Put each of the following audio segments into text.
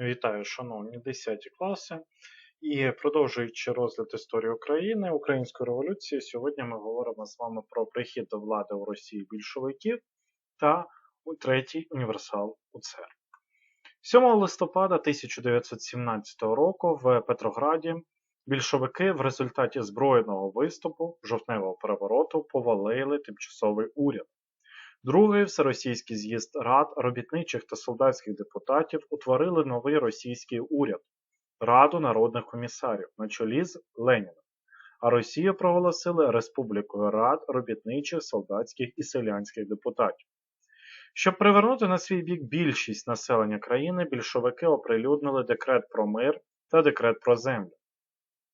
Вітаю, шановні 10 класи. І продовжуючи розгляд історії України, Української революції, сьогодні ми говоримо з вами про прихід до влади у Росії більшовиків та третій універсал УЦР. 7 листопада 1917 року в Петрограді більшовики в результаті збройного виступу жовтневого перевороту повалили тимчасовий уряд. Другий всеросійський з'їзд рад робітничих та солдатських депутатів утворили новий російський уряд Раду народних комісарів на чолі з Леніном, а Росію проголосили Республікою Рад робітничих, солдатських і селянських депутатів. Щоб привернути на свій бік більшість населення країни, більшовики оприлюднили декрет про мир та декрет про землю,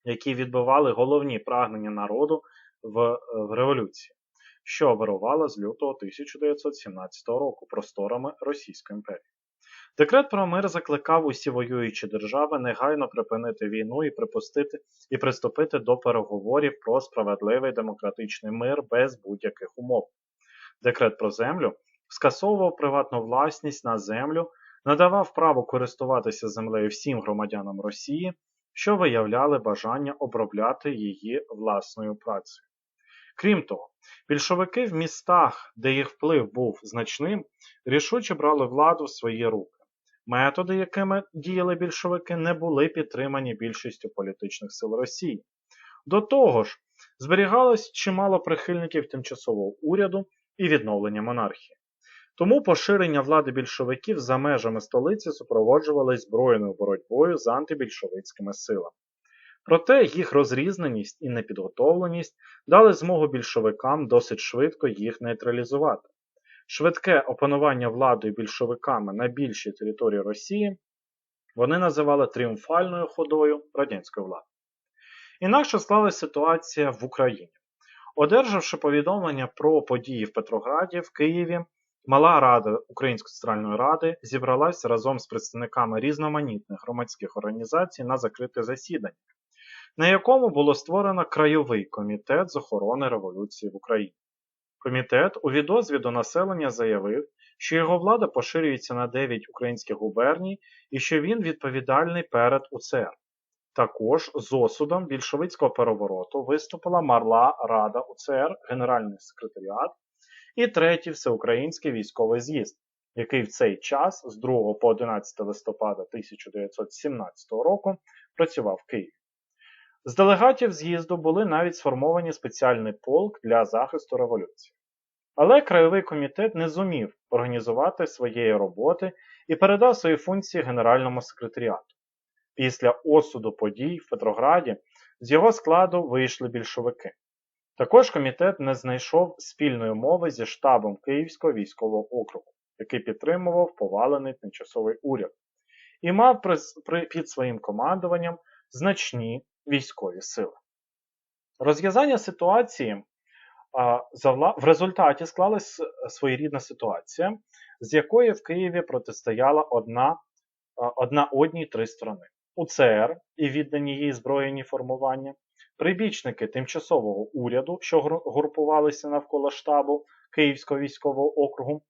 які відбивали головні прагнення народу в, в революції що вирувала з лютого 1917 року просторами Російської імперії. Декрет про мир закликав усі воюючі держави негайно припинити війну і припустити і приступити до переговорів про справедливий демократичний мир без будь-яких умов. Декрет про землю скасовував приватну власність на землю, надавав право користуватися землею всім громадянам Росії, що виявляли бажання обробляти її власною працею. Крім того, більшовики в містах, де їх вплив був значним, рішуче брали владу в свої руки. Методи, якими діяли більшовики, не були підтримані більшістю політичних сил Росії. До того ж, зберігалось чимало прихильників тимчасового уряду і відновлення монархії. Тому поширення влади більшовиків за межами столиці супроводжувалось збройною боротьбою з антибільшовицькими силами. Проте їх розрізненість і непідготовленість дали змогу більшовикам досить швидко їх нейтралізувати. Швидке опанування владою більшовиками на більшій території Росії вони називали тріумфальною ходою радянської влади. Інакше склалася ситуація в Україні. Одержавши повідомлення про події в Петрограді, в Києві, Мала Рада Української центральної ради зібралась разом з представниками різноманітних громадських організацій на закрите засідання, на якому було створено Крайовий комітет з охорони революції в Україні. Комітет у відозві до населення заявив, що його влада поширюється на 9 українських губерній і що він відповідальний перед УЦР. Також з осудом більшовицького перевороту виступила Марла Рада УЦР, Генеральний секретаріат і третій всеукраїнський військовий з'їзд, який в цей час з 2 по 11 листопада 1917 року працював в Києві. З делегатів з'їзду були навіть сформовані спеціальний полк для захисту революції. Але Краєвий комітет не зумів організувати своєї роботи і передав свої функції Генеральному секретаріату. Після осуду подій в Петрограді з його складу вийшли більшовики. Також комітет не знайшов спільної мови зі штабом Київського військового округу, який підтримував повалений тимчасовий уряд, і мав під своїм командуванням значні військові сили. Розв'язання ситуації в результаті склалась своєрідна ситуація, з якої в Києві протистояла одна одна одній три сторони: УЦР і віддані її збройні формування, прибічники тимчасового уряду, що групувалися навколо штабу Київського військового округу,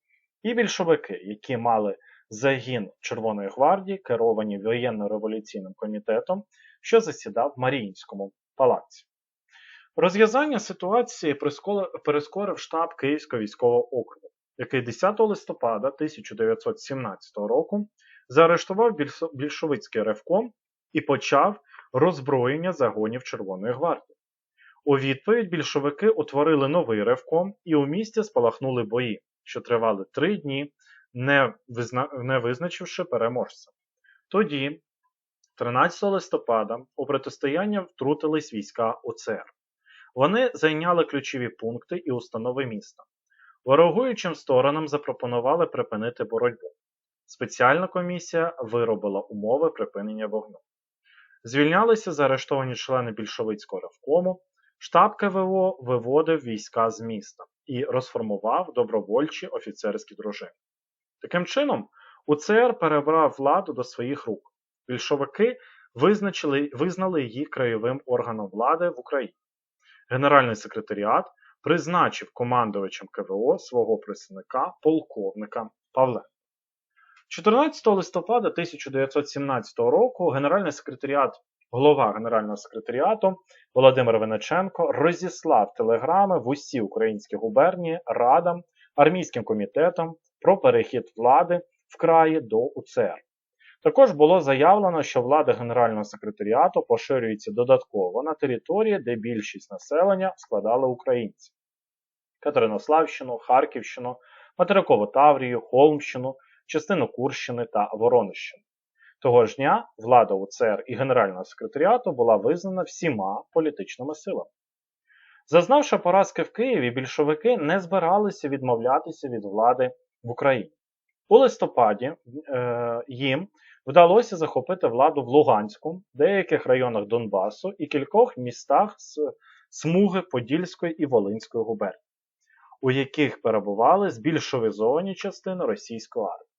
і більшовики, які мали загін Червоної гвардії, керовані воєнно-революційним комітетом, що засідав в Маріїнському палаці. Розв'язання ситуації перескорив штаб Київського військового округу, який 10 листопада 1917 року заарештував більшовицький ревком і почав роззброєння загонів Червоної гвардії. У відповідь більшовики утворили новий ревком і у місті спалахнули бої, що тривали три дні, не визначивши переможця. Тоді 13 листопада у протистояння втрутились війська ОЦР. Вони зайняли ключові пункти і установи міста. Ворогуючим сторонам запропонували припинити боротьбу. Спеціальна комісія виробила умови припинення вогню. Звільнялися заарештовані члени більшовицького ревкому, штаб КВО виводив війська з міста і розформував добровольчі офіцерські дружини. Таким чином, УЦР перебрав владу до своїх рук. Більшовики визначили, визнали її краєвим органом влади в Україні. Генеральний секретаріат призначив командувачем КВО свого представника полковника Павленка. 14 листопада 1917 року Генеральний секретаріат, голова Генерального секретаріату Володимир Виниченко розіслав телеграми в усі українські губернії радам, армійським комітетам про перехід влади в краї до УЦР. Також було заявлено, що влада Генерального секретаріату поширюється додатково на території, де більшість населення складали українці: Катеринославщину, Харківщину, Материкову Таврію, Холмщину, частину Курщини та Воронищини. Того ж дня влада УЦР і Генерального секретаріату була визнана всіма політичними силами. Зазнавши поразки в Києві, більшовики не збиралися відмовлятися від влади в Україні. У листопаді е, їм вдалося захопити владу в Луганську, деяких районах Донбасу і кількох містах з смуги Подільської і Волинської губернії, у яких перебували збільшовізовані частини російської армії.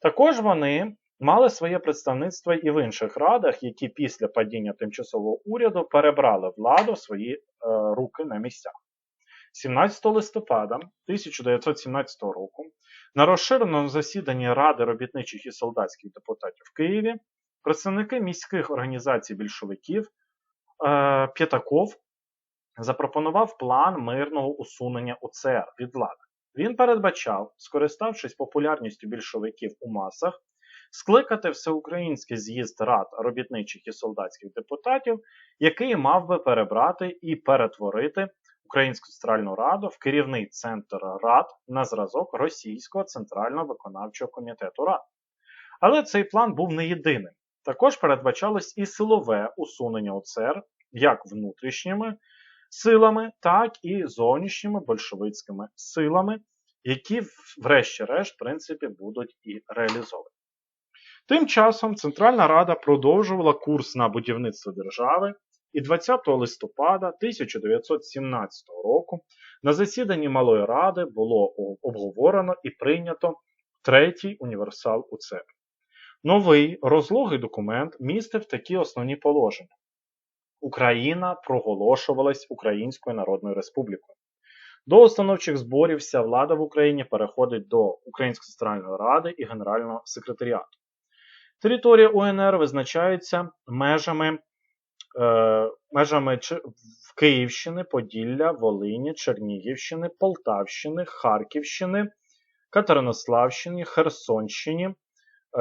Також вони мали своє представництво і в інших радах, які після падіння тимчасового уряду перебрали владу в свої е, руки на місцях. 17 листопада 1917 року на розширеному засіданні Ради робітничих і солдатських депутатів в Києві представники міських організацій більшовиків е, П'ятаков запропонував план мирного усунення УЦР від влади. Він передбачав, скориставшись популярністю більшовиків у масах, скликати всеукраїнський з'їзд рад робітничих і солдатських депутатів, який мав би перебрати і перетворити Українську центральну раду в керівний центр рад на зразок Російського центрального виконавчого комітету рад. Але цей план був не єдиним. Також передбачалось і силове усунення УЦР як внутрішніми силами, так і зовнішніми большевицькими силами, які, врешті-решт, в принципі, будуть і реалізовані. Тим часом Центральна Рада продовжувала курс на будівництво держави, і 20 листопада 1917 року на засіданні Малої Ради було обговорено і прийнято третій універсал УЦР. Новий розлогий документ містив такі основні положення. Україна проголошувалась Українською Народною Республікою. До установчих зборів вся влада в Україні переходить до Української центральної ради і Генерального секретаріату. Територія УНР визначається межами е, межами в Київщини, Поділля, Волині, Чернігівщини, Полтавщини, Харківщини, Катеринославщини, Херсонщини,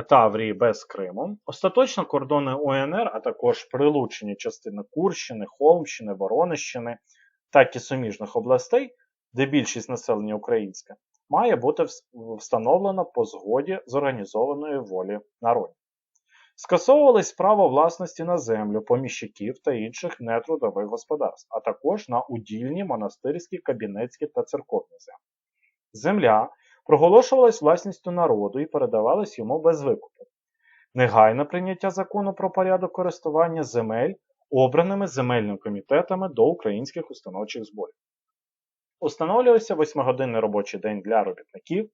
Таврії без Криму. Остаточно кордони УНР, а також прилучені частини Курщини, Холмщини, Воронищини так і суміжних областей, де більшість населення українське, має бути встановлено по згоді з організованої волі народів. Скасовувались право власності на землю, поміщиків та інших нетрудових господарств, а також на удільні монастирські, кабінетські та церковні землі. Земля проголошувалась власністю народу і передавалась йому без викупу. Негайне прийняття закону про порядок користування земель обраними земельними комітетами до українських установчих зборів. Установлювався восьмигодинний робочий день для робітників,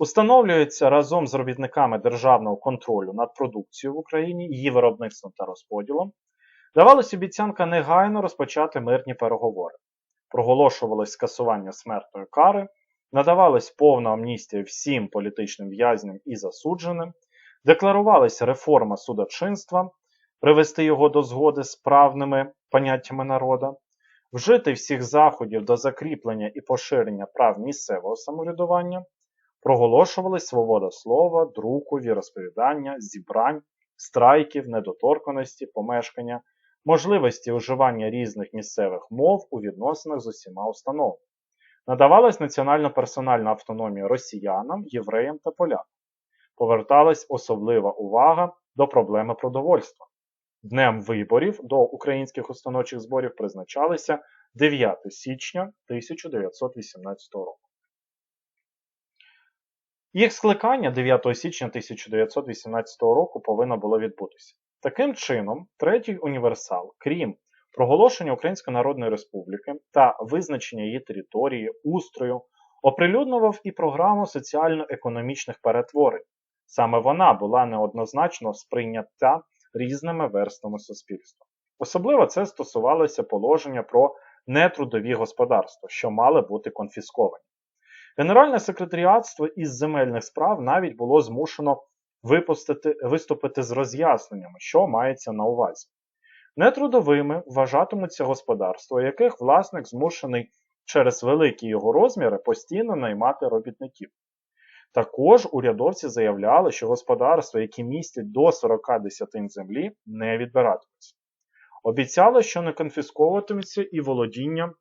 Установлюється разом з робітниками державного контролю над продукцією в Україні, її виробництвом та розподілом. Давалась обіцянка негайно розпочати мирні переговори. Проголошувалось скасування смертної кари, надавалась повна амністія всім політичним в'язням і засудженим, декларувалася реформа судочинства, привести його до згоди з правними поняттями народа, вжити всіх заходів до закріплення і поширення прав місцевого самоврядування. Проголошувалась свобода слова, друку, віросповідання, зібрань, страйків, недоторканості, помешкання, можливості уживання різних місцевих мов у відносинах з усіма установами. Надавалась національно-персональна автономія росіянам, євреям та полякам. Поверталась особлива увага до проблеми продовольства. Днем виборів до українських установчих зборів призначалися 9 січня 1918 року. Їх скликання 9 січня 1918 року повинно було відбутися. Таким чином, третій універсал, крім проголошення Української Народної Республіки та визначення її території, устрою, оприлюднював і програму соціально-економічних перетворень. Саме вона була неоднозначно сприйнята різними верстами суспільства. Особливо це стосувалося положення про нетрудові господарства, що мали бути конфісковані. Генеральне секретаріатство із земельних справ навіть було змушено випустити, виступити з роз'ясненнями, що мається на увазі. Нетрудовими вважатимуться господарства, яких власник змушений через великі його розміри постійно наймати робітників. Також урядовці заявляли, що господарства, які містять до 40 десятин землі, не відбиратимуться. Обіцяли, що не конфісковуватиметься і володіння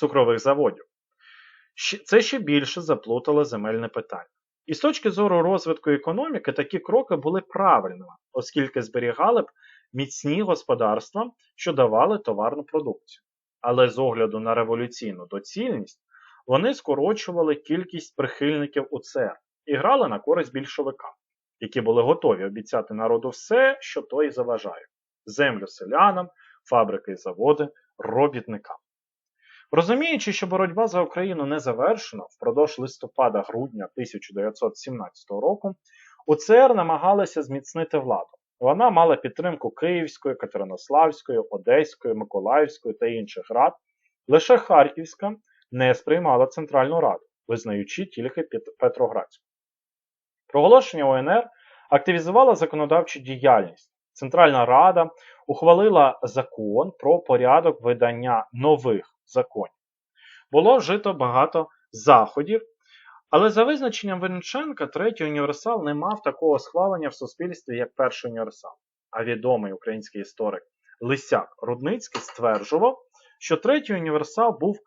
цукрових заводів. Це ще більше заплутало земельне питання. І з точки зору розвитку економіки такі кроки були правильними, оскільки зберігали б міцні господарства, що давали товарну продукцію. Але з огляду на революційну доцільність вони скорочували кількість прихильників УЦР і грали на користь більшовикам, які були готові обіцяти народу все, що той заважає: землю селянам, фабрики і заводи, робітникам. Розуміючи, що боротьба за Україну не завершена, впродовж листопада-грудня 1917 року УЦР намагалися зміцнити владу. Вона мала підтримку Київської, Катеринославської, Одеської, Миколаївської та інших рад. Лише Харківська не сприймала Центральну Раду, визнаючи тільки Петроградську. Проголошення УНР активізувало законодавчу діяльність. Центральна Рада ухвалила закон про порядок видання нових законів. Було вжито багато заходів, але за визначенням Винниченка, третій універсал не мав такого схвалення в суспільстві, як перший універсал. А відомий український історик Лисяк Рудницький стверджував, що третій універсал був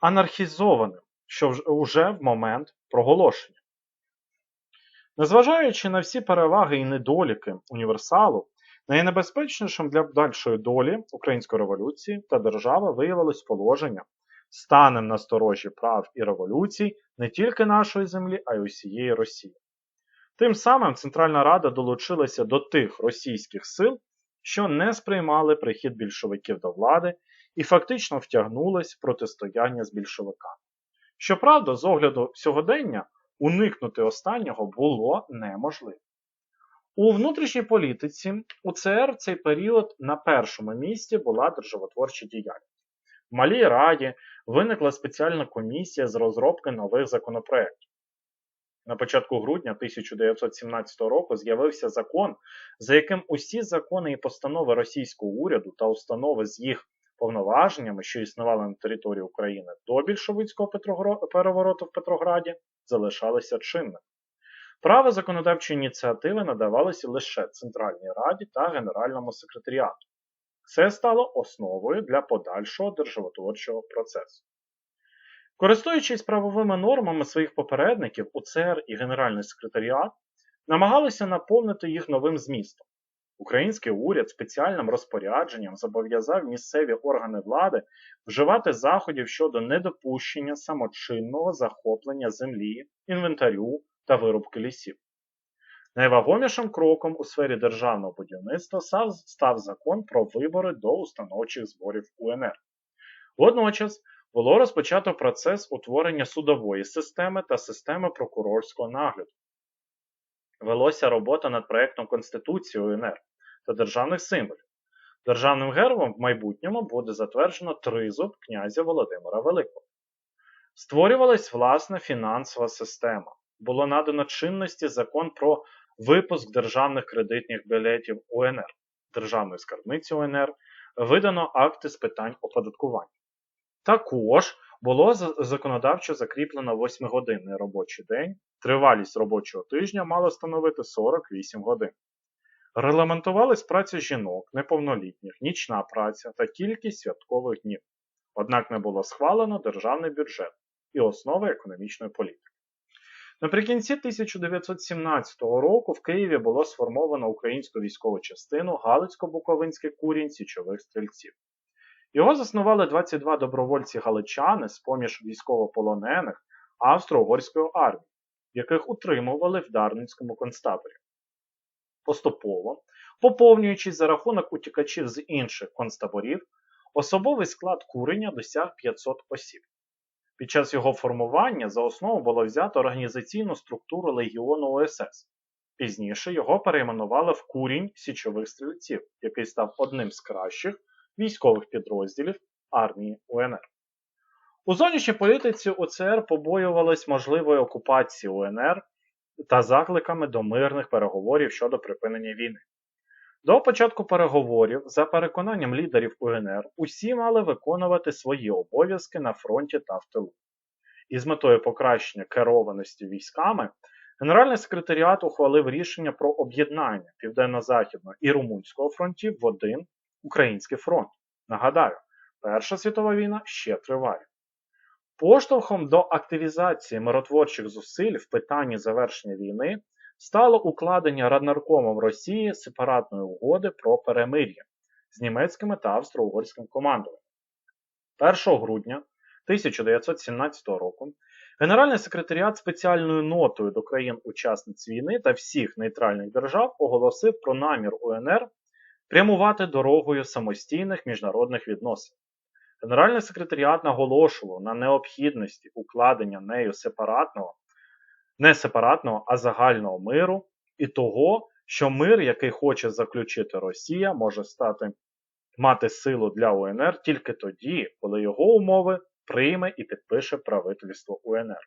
анархізованим що вже в момент проголошення. Незважаючи на всі переваги і недоліки універсалу, найнебезпечнішим для дальшої долі української революції та держави виявилось положення станем на сторожі прав і революцій не тільки нашої землі, а й усієї Росії. Тим самим Центральна Рада долучилася до тих російських сил, що не сприймали прихід більшовиків до влади і фактично втягнулись в протистояння з більшовиками. Щоправда, з огляду сьогодення уникнути останнього було неможливо. У внутрішній політиці УЦР в цей період на першому місці була державотворча діяльність. В Малій Раді виникла спеціальна комісія з розробки нових законопроєктів. На початку грудня 1917 року з'явився закон, за яким усі закони і постанови російського уряду та установи з їх повноваженнями, що існували на території України до більшовицького перевороту в Петрограді, залишалися чинними. Право законодавчої ініціативи надавалося лише Центральній Раді та Генеральному секретаріату. Це стало основою для подальшого державотворчого процесу. Користуючись правовими нормами своїх попередників, УЦР і Генеральний секретаріат намагалися наповнити їх новим змістом. Український уряд спеціальним розпорядженням зобов'язав місцеві органи влади вживати заходів щодо недопущення самочинного захоплення землі, інвентарю та вирубки лісів. Найвагомішим кроком у сфері державного будівництва став закон про вибори до установчих зборів УНР. Водночас було розпочато процес утворення судової системи та системи прокурорського нагляду. Велося робота над проєктом Конституції УНР та державних символів. Державним гербом в майбутньому буде затверджено тризуб князя Володимира Великого. Створювалась власна фінансова система. Було надано чинності закон про випуск державних кредитних білетів УНР, Державної скарбниці УНР, видано акти з питань оподаткування. Також було законодавчо закріплено 8-годинний робочий день, тривалість робочого тижня мала становити 48 годин. Регламентувалась праця жінок, неповнолітніх, нічна праця та кількість святкових днів. Однак не було схвалено державний бюджет і основи економічної політики. Наприкінці 1917 року в Києві було сформовано українську військову частину Галицько-Буковинський курінь січових стрільців. Його заснували 22 добровольці галичани з поміж військовополонених Австро-Угорської армії, яких утримували в Дарницькому концтаборі. Поступово, поповнюючись за рахунок утікачів з інших концтаборів, особовий склад куреня досяг 500 осіб. Під час його формування за основу було взято організаційну структуру легіону ОСС. Пізніше його перейменували в курінь січових стрільців, який став одним з кращих військових підрозділів армії УНР. У зовнішній політиці УЦР побоювались можливої окупації УНР та закликами до мирних переговорів щодо припинення війни. До початку переговорів, за переконанням лідерів УНР, усі мали виконувати свої обов'язки на фронті та в тилу. І з метою покращення керованості військами, Генеральний секретаріат ухвалив рішення про об'єднання Південно-Західного і Румунського фронтів в один український фронт. Нагадаю, Перша світова війна ще триває. Поштовхом до активізації миротворчих зусиль в питанні завершення війни стало укладення Раднаркомом Росії сепаратної угоди про перемир'я з німецькими та австро-угорським командуванням. 1 грудня 1917 року Генеральний секретаріат спеціальною нотою до країн-учасниць війни та всіх нейтральних держав оголосив про намір УНР прямувати дорогою самостійних міжнародних відносин. Генеральний секретаріат наголошував на необхідності укладення нею сепаратного, не сепаратного, а загального миру і того, що мир, який хоче заключити Росія, може стати мати силу для УНР тільки тоді, коли його умови прийме і підпише правительство УНР.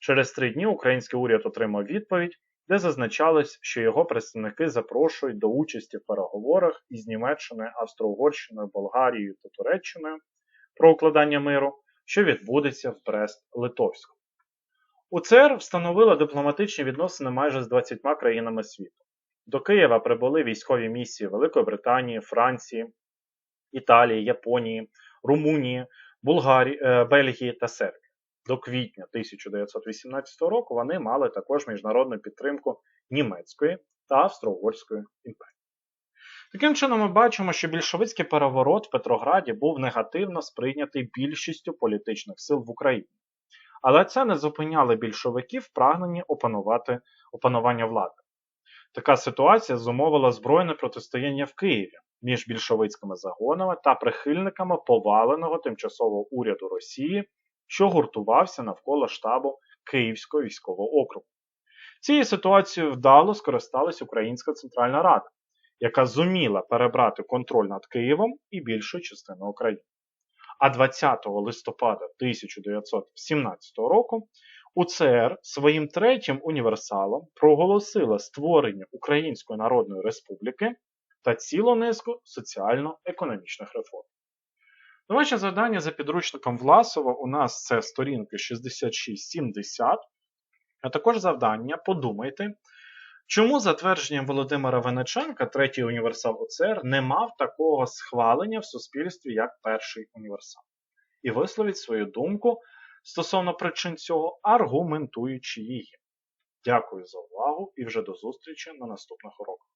Через три дні український уряд отримав відповідь, де зазначалось, що його представники запрошують до участі в переговорах із Німеччиною, Австро-Угорщиною, Болгарією та Туреччиною про укладання миру, що відбудеться в Брест-Литовську. УЦР встановила дипломатичні відносини майже з 20 країнами світу. До Києва прибули військові місії Великої Британії, Франції, Італії, Японії, Румунії, Булгарії, е, Бельгії та Сербії. До квітня 1918 року вони мали також міжнародну підтримку німецької та австро-угорської імперії. Таким чином, ми бачимо, що більшовицький переворот в Петрограді був негативно сприйнятий більшістю політичних сил в Україні. Але це не зупиняло більшовиків в прагненні опанувати опанування влади. Така ситуація зумовила збройне протистояння в Києві між більшовицькими загонами та прихильниками поваленого тимчасового уряду Росії, що гуртувався навколо штабу Київського військового округу. Цією ситуацією вдало скористалась Українська Центральна Рада, яка зуміла перебрати контроль над Києвом і більшою частиною України. А 20 листопада 1917 року УЦР своїм третім універсалом проголосила створення Української Народної Республіки та цілу низку соціально-економічних реформ. Домашнє завдання за підручником Власова у нас це сторінки 66-70, а також завдання подумайте, чому за твердженням Володимира Венеченка третій універсал УЦР не мав такого схвалення в суспільстві, як перший універсал. І висловіть свою думку стосовно причин цього, аргументуючи її. Дякую за увагу і вже до зустрічі на наступних уроках.